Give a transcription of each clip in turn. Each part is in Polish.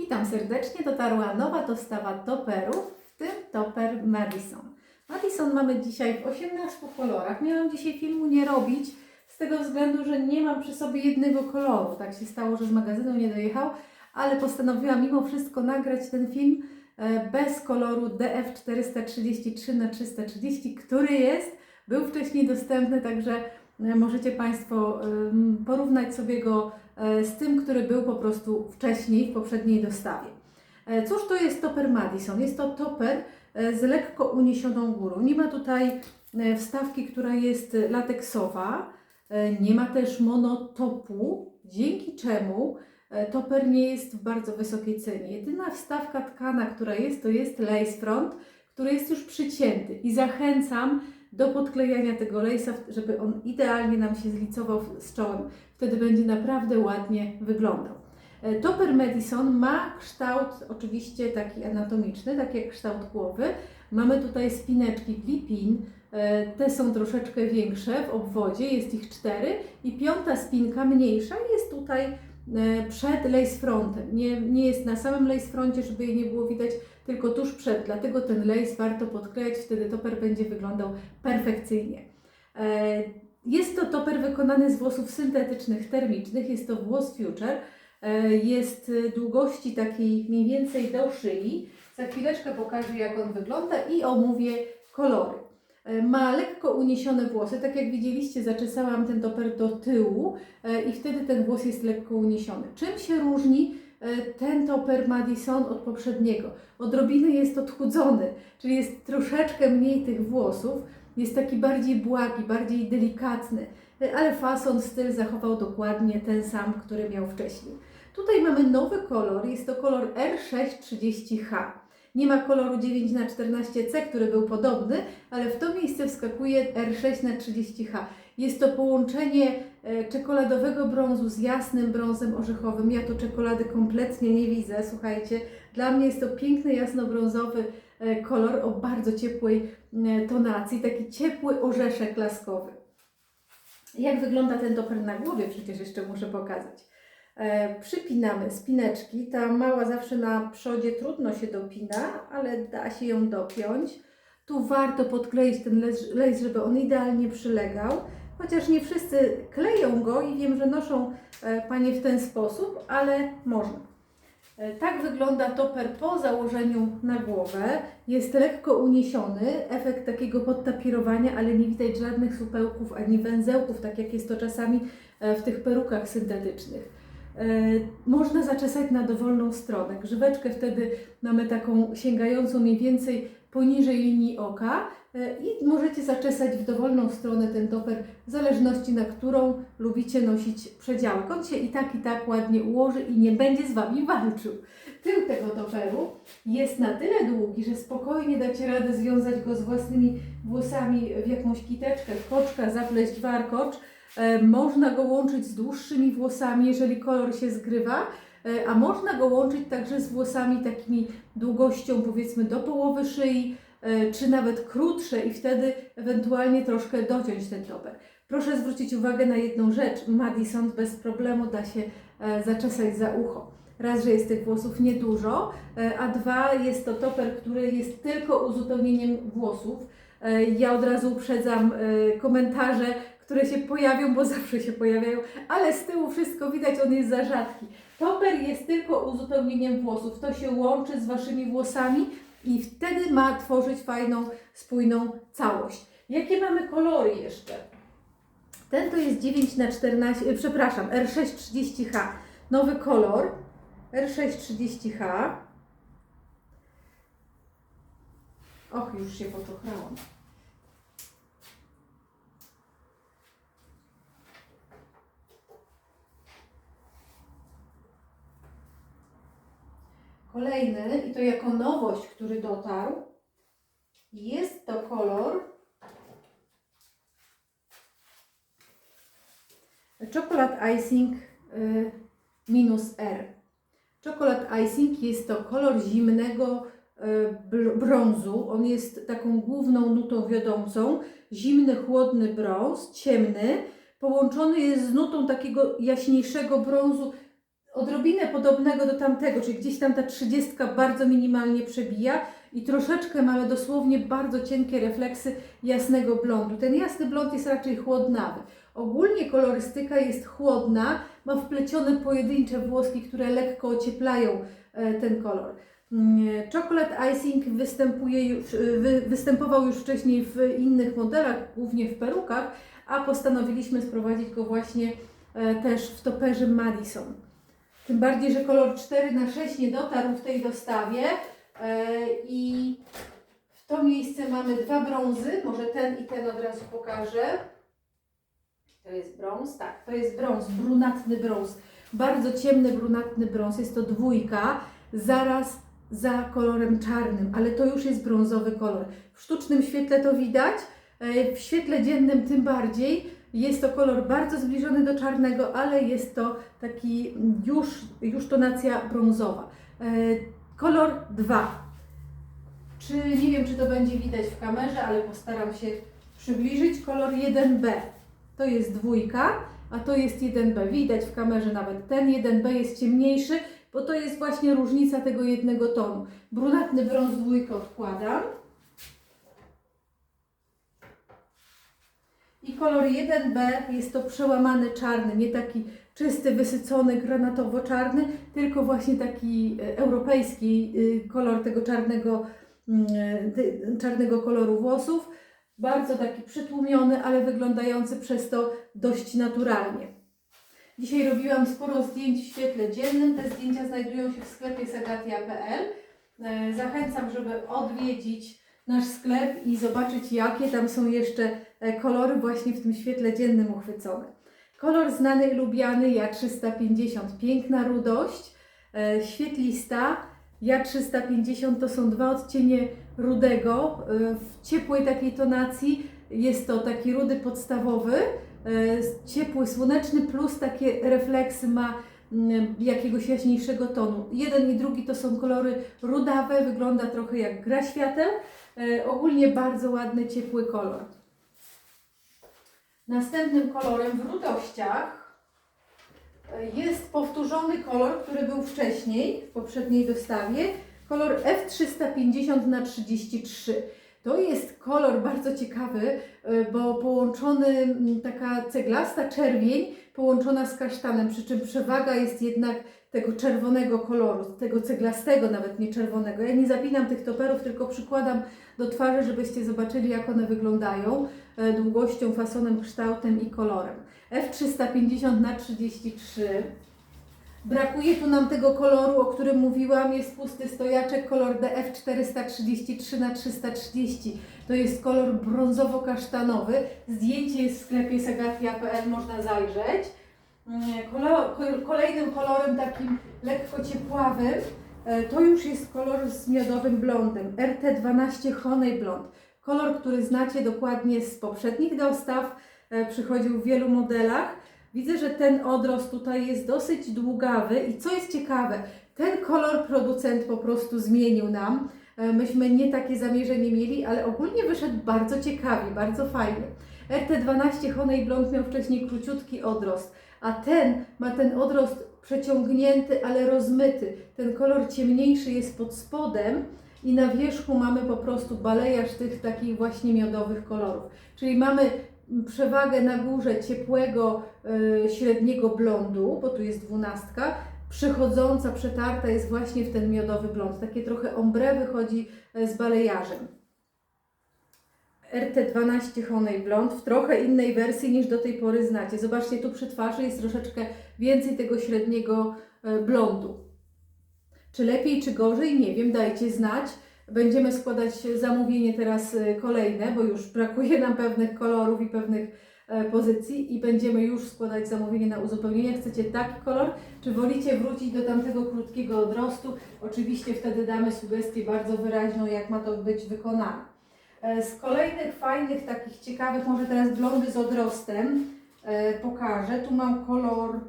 Witam serdecznie, dotarła nowa dostawa toperów, w tym toper Madison. Madison mamy dzisiaj w 18 kolorach. Miałam dzisiaj filmu nie robić z tego względu, że nie mam przy sobie jednego koloru. Tak się stało, że z magazynu nie dojechał, ale postanowiłam mimo wszystko nagrać ten film e, bez koloru DF433 na 330, który jest, był wcześniej dostępny, także e, możecie Państwo em, porównać sobie go e, z tym, który był po prostu wcześniej w poprzedniej dostawie. E, Cóż to jest toper Madison? Jest to toper e, z lekko uniesioną górą. Nie ma tutaj e, wstawki, która jest lateksowa, e, nie ma też monotopu, dzięki czemu e, toper nie jest w bardzo wysokiej cenie. Jedyna wstawka tkana, która jest, to jest lace front, który jest już przycięty i zachęcam do podklejania tego lace'a, żeby on idealnie nam się zlicował z czołem. Wtedy będzie naprawdę ładnie wyglądał. E, Topper Madison ma kształt oczywiście taki anatomiczny, tak jak kształt głowy. Mamy tutaj spineczki Clipin, e, te są troszeczkę większe w obwodzie, jest ich cztery i piąta spinka mniejsza jest tutaj przed lace frontem. Nie, nie jest na samym lace froncie, żeby jej nie było widać, tylko tuż przed, dlatego ten lace warto podklejać, wtedy toper będzie wyglądał perfekcyjnie. E, Jest to toper wykonany z włosów syntetycznych, termicznych, jest to włos Future. E, Jest e, długości takiej mniej więcej do szyi. Za chwileczkę pokażę jak on wygląda i omówię kolory. E, Ma lekko uniesione włosy, tak jak widzieliście zaczesałam ten toper do tyłu e, i wtedy ten włos jest lekko uniesiony. Czym się różni e, ten toper Madison od poprzedniego? Odrobinę jest odchudzony, czyli jest troszeczkę mniej tych włosów, jest taki bardziej błagi, bardziej delikatny, ale fason, styl zachował dokładnie ten sam, który miał wcześniej. Tutaj mamy nowy kolor, jest to kolor R630H. Nie ma koloru 9 na 14C, który był podobny, ale w to miejsce wskakuje R6 na 30H. Jest to połączenie e, czekoladowego brązu z jasnym brązem orzechowym. Ja tu czekolady kompletnie nie widzę, słuchajcie. Dla mnie jest to piękny jasnobrązowy e, kolor o bardzo ciepłej e, tonacji, taki ciepły orzeszek laskowy. Jak wygląda ten toper na głowie, przecież jeszcze muszę pokazać. E, przypinamy spineczki. Ta mała zawsze na przodzie trudno się dopina, ale da się ją dopiąć. Tu warto podkleić ten lace, żeby on idealnie przylegał. Chociaż nie wszyscy kleją go i wiem, że noszą e, Panie w ten sposób, ale można. E, Tak wygląda toper po założeniu na głowę. Jest lekko uniesiony, efekt takiego podtapirowania, ale nie widać żadnych supełków ani węzełków, tak jak jest to czasami w tych perukach syntetycznych. E, Można zaczesać na dowolną stronę. Grzyweczkę wtedy mamy taką sięgającą mniej więcej poniżej linii oka e, i możecie zaczesać w dowolną stronę ten toper, w zależności na którą lubicie nosić przedziałek. On się i tak, i tak ładnie ułoży i nie będzie z Wami walczył. Tył tego toperu jest na tyle długi, że spokojnie dacie radę związać go z własnymi włosami w jakąś kiteczkę, koczka, zapleść warkocz. E, Można go łączyć z dłuższymi włosami, jeżeli kolor się zgrywa, e, a można go łączyć także z włosami takimi długością powiedzmy do połowy szyi, e, czy nawet krótsze i wtedy ewentualnie troszkę dociąć ten toper. Proszę zwrócić uwagę na jedną rzecz. Madison bez problemu da się zaczesać za ucho. Raz, że jest tych włosów niedużo, a dwa, jest to toper, który jest tylko uzupełnieniem włosów. Ja od razu uprzedzam komentarze, które się pojawią, bo zawsze się pojawiają, ale z tyłu wszystko widać, on jest za rzadki. Toper jest tylko uzupełnieniem włosów. To się łączy z waszymi włosami i wtedy ma tworzyć fajną, spójną całość. Jakie mamy kolory jeszcze? Ten to jest 9 na 14, e, przepraszam, R630H. Nowy kolor. R630H. Och, już się poczochrałam. Kolejny, i to jako nowość, który dotarł, jest to kolor Chocolate Icing y, minus R. Chocolate Icing jest to kolor zimnego y, br- brązu. On jest taką główną nutą wiodącą. Zimny, chłodny brąz, ciemny. Połączony jest z nutą takiego jaśniejszego brązu odrobinę podobnego do tamtego, czyli gdzieś tam ta trzydziestka bardzo minimalnie przebija i troszeczkę mamy dosłownie bardzo cienkie refleksy jasnego blondu. Ten jasny blond jest raczej chłodnawy. Ogólnie kolorystyka jest chłodna, ma wplecione pojedyncze włoski, które lekko ocieplają e, ten kolor. Mm, Chocolate icing występuje już, wy, występował już wcześniej w innych modelach, głównie w perukach, a postanowiliśmy sprowadzić go właśnie e, też w toperze Madison. Tym bardziej, że kolor 4 na 6 nie dotarł w tej dostawie. E, i w to miejsce mamy dwa brązy, może ten i ten od razu pokażę. To jest brąz, tak, to jest brąz, brunatny brąz, bardzo ciemny brunatny brąz, jest to dwójka, zaraz za kolorem czarnym, ale to już jest brązowy kolor. W sztucznym świetle to widać, e, w świetle dziennym tym bardziej. Jest to kolor bardzo zbliżony do czarnego, ale jest to taki już, już tonacja brązowa. E, Kolor 2. Czy nie wiem, czy to będzie widać w kamerze, ale postaram się przybliżyć. Kolor 1B. To jest dwójka, a to jest 1B. Widać w kamerze nawet ten 1B jest ciemniejszy, bo to jest właśnie różnica tego jednego tonu. Brunatny brąz dwójkę odkładam. I kolor 1B jest to przełamany czarny, nie taki czysty, wysycony, granatowo-czarny, tylko właśnie taki e, europejski y, kolor tego czarnego, mm, czarnego koloru włosów. Bardzo taki przytłumiony, ale wyglądający przez to dość naturalnie. Dzisiaj robiłam sporo zdjęć w świetle dziennym. Te zdjęcia znajdują się w sklepie sagatia.pl. E, Zachęcam, żeby odwiedzić nasz sklep i zobaczyć, jakie tam są jeszcze kolory właśnie w tym świetle dziennym uchwycone. Kolor znany i lubiany Ja 350, piękna rudość, e, świetlista. Ja 350 to są dwa odcienie rudego e, w ciepłej takiej tonacji. Jest to taki rudy podstawowy, e, ciepły, słoneczny plus takie refleksy ma mm, jakiegoś jaśniejszego tonu. Jeden i drugi to są kolory rudawe, wygląda trochę jak gra świateł. E, ogólnie bardzo ładny, ciepły kolor. Następnym kolorem w rudościach e, jest powtórzony kolor, który był wcześniej w poprzedniej dostawie. Kolor F350 na 33. To jest kolor bardzo ciekawy, e, bo połączony taka ceglasta czerwień połączona z kasztanem, przy czym przewaga jest jednak tego czerwonego koloru, tego ceglastego, nawet nie czerwonego. Ja nie zapinam tych toperów, tylko przykładam do twarzy, żebyście zobaczyli, jak one wyglądają e, długością, fasonem, kształtem i kolorem. F350 na 33. Brakuje tu nam tego koloru, o którym mówiłam, jest pusty stojaczek, kolor DF 433 na 330. To jest kolor brązowo-kasztanowy. Zdjęcie jest w sklepie sagatia.pl, można zajrzeć. Mm, kolejnym kolorem takim lekko ciepławym e, to już jest kolor z miodowym blondem. RT12 Honey Blond. Kolor, który znacie dokładnie z poprzednich dostaw, e, przychodził w wielu modelach. Widzę, że ten odrost tutaj jest dosyć długawy i co jest ciekawe, ten kolor producent po prostu zmienił nam. E, Myśmy nie takie zamierzenie mieli, ale ogólnie wyszedł bardzo ciekawie, bardzo fajnie. RT12 Honey Blond miał wcześniej króciutki odrost, a ten ma ten odrost przeciągnięty, ale rozmyty. Ten kolor ciemniejszy jest pod spodem i na wierzchu mamy po prostu balejarz tych takich właśnie miodowych kolorów. Czyli mamy przewagę na górze ciepłego, e, średniego blondu, bo tu jest dwunastka, przychodząca, przetarta jest właśnie w ten miodowy blond. Takie trochę ombre wychodzi e, z balejarzem. RT12 Honey Blond w trochę innej wersji niż do tej pory znacie. Zobaczcie, tu przy twarzy jest troszeczkę więcej tego średniego e, blondu. Czy lepiej, czy gorzej, nie wiem, dajcie znać. Będziemy składać zamówienie teraz e, kolejne, bo już brakuje nam pewnych kolorów i pewnych pozycji i będziemy już składać zamówienie na uzupełnienie. Chcecie taki kolor, czy wolicie wrócić do tamtego krótkiego odrostu? Oczywiście wtedy damy sugestię bardzo wyraźną, jak ma to być wykonane. E, Z kolejnych fajnych, takich ciekawych, może teraz blondy z odrostem e, pokażę. Tu mam kolor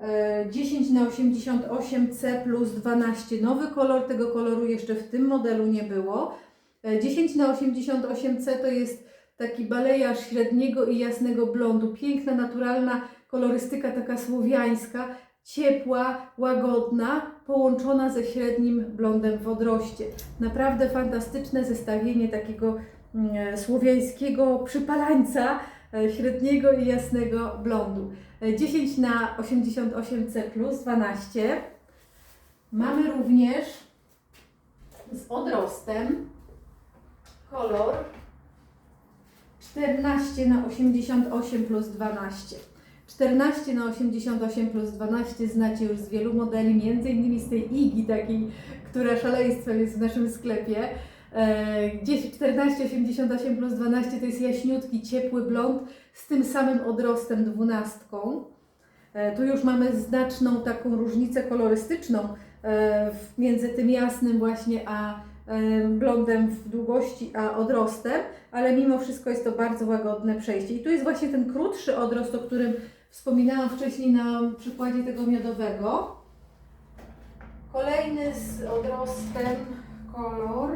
e, 10 na 88 C plus 12. Nowy kolor, tego koloru jeszcze w tym modelu nie było. E, 10 na 88 C to jest taki balejarz średniego i jasnego blondu. Piękna, naturalna kolorystyka, taka słowiańska. ciepła, łagodna, połączona ze średnim blondem w odroście. Naprawdę fantastyczne zestawienie takiego mm, słowiańskiego przypalańca, e, średniego i jasnego blondu. E, 10 na 88C plus 12. Mamy również z odrostem kolor 14 na 88 plus 12. 14 na 88 plus 12 znacie już z wielu modeli, między innymi z tej Igi takiej, która szaleństwem jest w naszym sklepie. E, Gdzieś 14, 88 plus 12 to jest jaśniutki, ciepły blond z tym samym odrostem dwunastką. E, Tu już mamy znaczną taką różnicę kolorystyczną e, między tym jasnym właśnie a blondem w długości, a odrostem, ale mimo wszystko jest to bardzo łagodne przejście. I tu jest właśnie ten krótszy odrost, o którym wspominałam wcześniej na przykładzie tego miodowego. Kolejny z odrostem kolor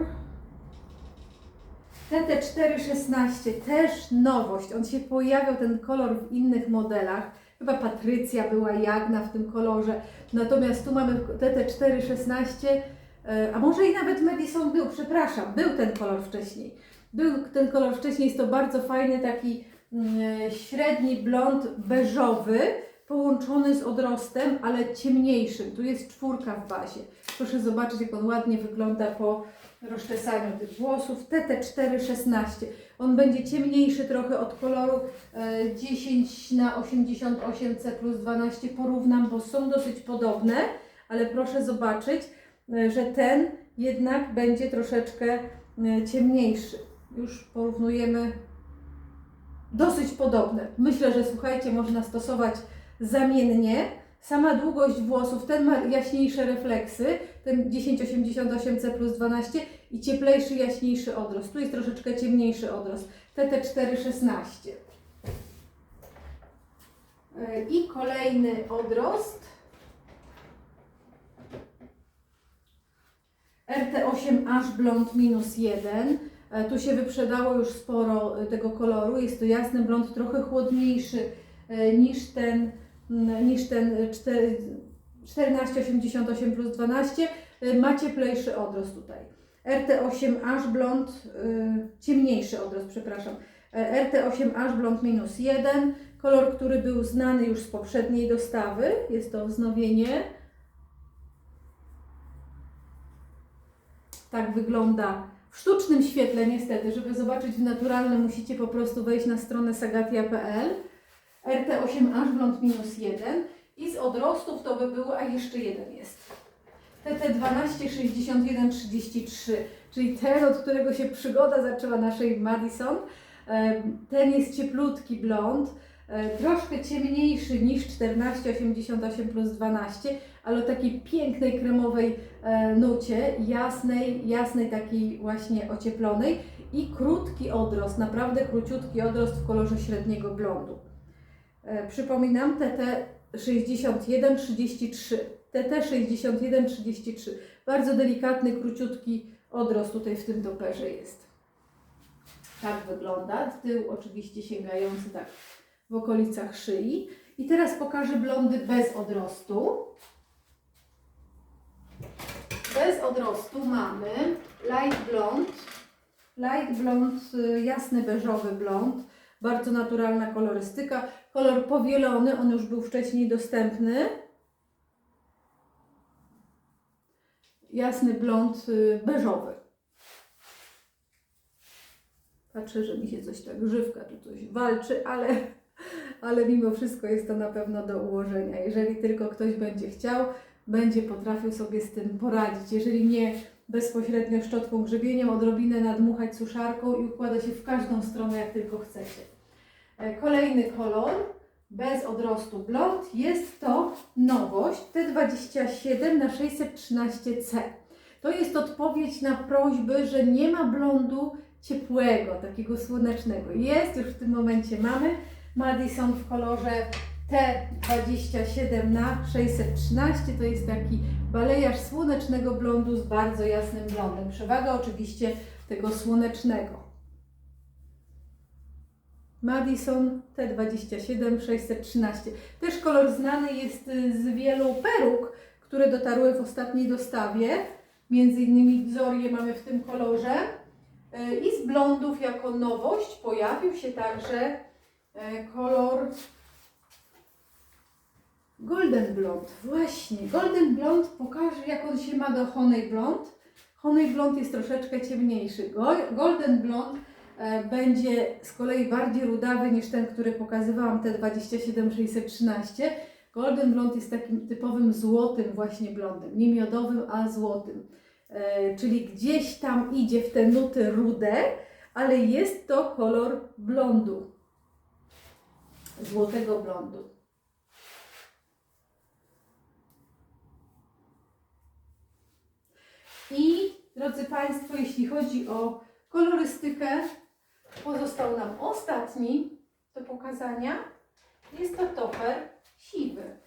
TT416, też nowość. On się pojawiał, ten kolor w innych modelach. Chyba Patrycja była Jagna w tym kolorze. Natomiast tu mamy TT416, e, a może i nawet Madison był, przepraszam, był ten kolor wcześniej. Był ten kolor wcześniej, jest to bardzo fajny taki mm, średni blond beżowy, połączony z odrostem, ale ciemniejszym. Tu jest czwórka w bazie. Proszę zobaczyć, jak on ładnie wygląda po rozczesaniu tych włosów. TT416. On będzie ciemniejszy trochę od koloru e, 10 na 88C plus 12 porównam, bo są dosyć podobne, ale proszę zobaczyć, e, że ten jednak będzie troszeczkę e, ciemniejszy. Już porównujemy dosyć podobne. Myślę, że słuchajcie, można stosować zamiennie. Sama długość włosów, ten ma jaśniejsze refleksy, ten 1088C plus 12 i cieplejszy, jaśniejszy odrost. Tu jest troszeczkę ciemniejszy odrost. TT416. E, I kolejny odrost. RT8 Ash Blond minus 1. E, Tu się wyprzedało już sporo e, tego koloru. Jest to jasny blond, trochę chłodniejszy e, niż ten, niż ten e, czter- 1488 plus 12. E, Ma cieplejszy odrost tutaj. RT8 Ash Blond, ciemniejszy odrost, przepraszam. E, RT8 Ash Blond minus 1. Kolor, który był znany już z poprzedniej dostawy. Jest to wznowienie. Tak wygląda w sztucznym świetle niestety. Żeby zobaczyć w naturalnym musicie po prostu wejść na stronę sagatia.pl RT8 Ash Blond minus 1 i z odrostów to by było, a jeszcze jeden jest. TT12 61 33, czyli ten, od którego się przygoda zaczęła naszej Madison. Ten jest cieplutki blond, troszkę ciemniejszy niż 1488 plus 12, ale o takiej pięknej kremowej e, nucie, jasnej, jasnej takiej właśnie ocieplonej i krótki odrost, naprawdę króciutki odrost w kolorze średniego blondu. E, Przypominam, TT 6133. TT 6133. Bardzo delikatny, króciutki odrost tutaj w tym toperze jest. Tak wygląda. Tył oczywiście sięgający tak w okolicach szyi. I teraz pokażę blondy bez odrostu. Bez odrostu mamy light blond. Light blond, y, jasny beżowy blond. Bardzo naturalna kolorystyka. Kolor powielony, on już był wcześniej dostępny. Jasny blond y, beżowy. Patrzę, że mi się coś tak grzywka tu coś walczy, ale, ale mimo wszystko jest to na pewno do ułożenia. Jeżeli tylko ktoś będzie chciał, będzie potrafił sobie z tym poradzić. Jeżeli nie bezpośrednio szczotką grzebieniem, odrobinę nadmuchać suszarką i układa się w każdą stronę, jak tylko chcecie. E, Kolejny kolor, bez odrostu blond, jest to nowość T27 na 613C. To jest odpowiedź na prośby, że nie ma blondu ciepłego, takiego słonecznego. Jest, już w tym momencie mamy. Madison w kolorze T27 na 613 to jest taki balejarz słonecznego blondu z bardzo jasnym blondem. Przewaga oczywiście tego słonecznego. Madison T27 613. Też kolor znany jest y, z wielu peruk, które dotarły w ostatniej dostawie. Między innymi Zorię mamy w tym kolorze. Y, I z blondów jako nowość pojawił się także kolor Golden Blond. Właśnie, Golden Blond pokaże jak on się ma do Honey Blond. Honey Blond jest troszeczkę ciemniejszy. Go- Golden Blond e, będzie z kolei bardziej rudawy niż ten, który pokazywałam, te 27613. Golden Blond jest takim typowym złotym właśnie blondem, nie miodowym, a złotym. E, czyli gdzieś tam idzie w te nuty rude, ale jest to kolor blondu. Złotego blondu. I drodzy Państwo, jeśli chodzi o kolorystykę, pozostał nam ostatni do pokazania. Jest to toper siwy.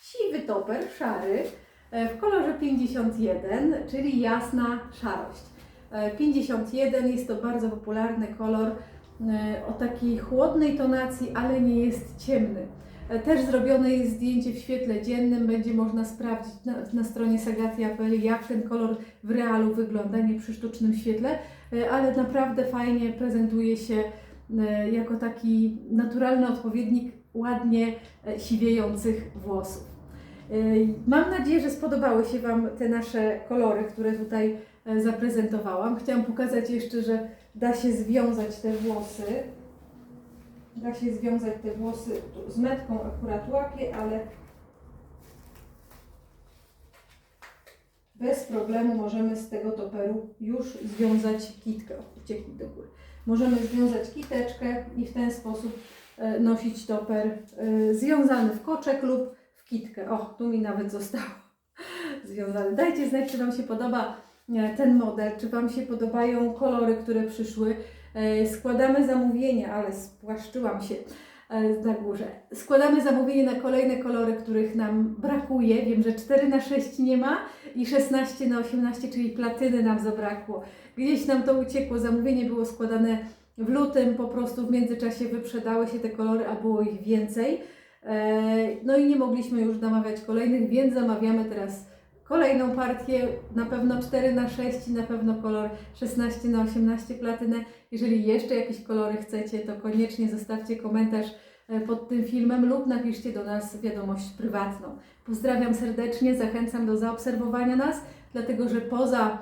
Siwy toper, szary, e, w kolorze 51, czyli jasna szarość. E, 51 jest to bardzo popularny kolor e, o takiej chłodnej tonacji, ale nie jest ciemny. E, Też zrobione jest zdjęcie w świetle dziennym, będzie można sprawdzić na, na stronie Sagati.pl jak ten kolor w realu wygląda, nie przy sztucznym świetle, e, ale naprawdę fajnie prezentuje się e, jako taki naturalny odpowiednik ładnie e, siwiejących włosów. E, Mam nadzieję, że spodobały się Wam te nasze kolory, które tutaj e, zaprezentowałam. Chciałam pokazać jeszcze, że da się związać te włosy. Da się związać te włosy z metką akurat łapię, ale bez problemu możemy z tego toperu już związać kitkę. O, uciekli do góry. Możemy związać kiteczkę i w ten sposób e, nosić toper e, związany w koczek lub w kitkę. O, tu mi nawet zostało związane. Dajcie znać, czy Wam się podoba ten model, czy Wam się podobają kolory, które przyszły. E, Składamy zamówienie, ale spłaszczyłam się e, na górze. Składamy zamówienie na kolejne kolory, których nam brakuje. Wiem, że 4 na 6 nie ma i 16 na 18, czyli platyny nam zabrakło. Gdzieś nam to uciekło. Zamówienie było składane w lutym, po prostu w międzyczasie wyprzedały się te kolory, a było ich więcej. E, No i nie mogliśmy już namawiać kolejnych, więc zamawiamy teraz kolejną partię, na pewno 4 na 6 i na pewno kolor 16 na 18 platynę. Jeżeli jeszcze jakieś kolory chcecie, to koniecznie zostawcie komentarz e, pod tym filmem lub napiszcie do nas wiadomość prywatną. Pozdrawiam serdecznie, zachęcam do zaobserwowania nas, dlatego że poza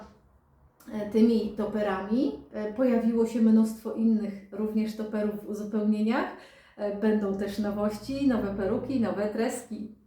e, tymi toperami e, pojawiło się mnóstwo innych również toperów w uzupełnieniach. Będą też nowości, nowe peruki, nowe treski.